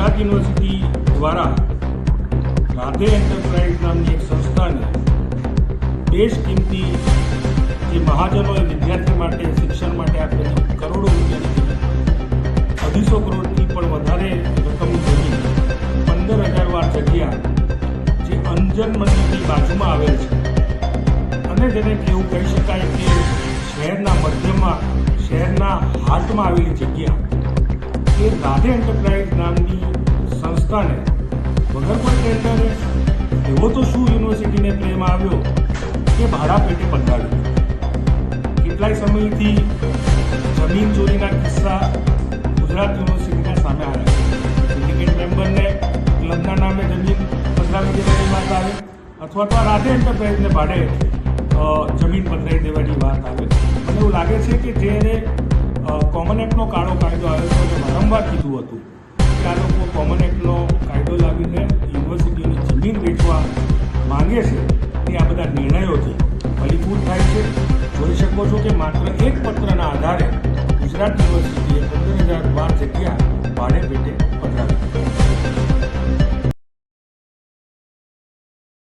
Gujarat university દ્વારા Radhe enterprise નામની એક સંસ્થાને બેશ કિંમતી જે મહાજનોએ વિદ્યાર્થી માટે શિક્ષણ માટે આપેલી કરોડો રૂપિયાની અઢીસો કરોડથી પણ વધારે રકમની જમીન પંદર હજાર વાર જગ્યા જે અંજન મંદિરની બાજુમાં આવેલ છે. અને જેને એવું કહી શકાય કે શહેરના મધ્યમાં, શહેરના હાર્ટમાં આવેલી જગ્યા. રાધે એન્ટરપ્રાઇઝ નામની સંસ્થાને વગર કોઈ ટેન્ડરે એવો તો શું યુનિવર્સિટીને પ્રેમ આવ્યો કે ભાડા પેટે બંધાવ્યું કેટલાય સમયથી જમીન ચોરીના કિસ્સા ગુજરાત યુનિવર્સિટીના સામે આવ્યા. સિન્ડિકેટ મેમ્બરને ક્લબના નામે જમીન પધરાવી દેવાની વાત આવે. અથવા તો રાધે એન્ટરપ્રાઇઝને ભાડે જમીન પધરાવી દેવાની વાત આવે. મને એવું લાગે છે કે જેને કોમન એક્ટનો કાળો કાયદો આવ્યો હતો વારંવાર કીધું હતું. કે આ લોકો કોમન એક્ટનો કાયદો લાવીને યુનિવર્સિટીની જમીન વેચવા માંગે છે. તે આ બધા નિર્ણયોથી ફલીભૂત થાય છે. જોઈ શકો છો કે માત્ર એક પત્રના આધારે ગુજરાત યુનિવર્સિટીએ પંદર હજાર બાર જગ્યા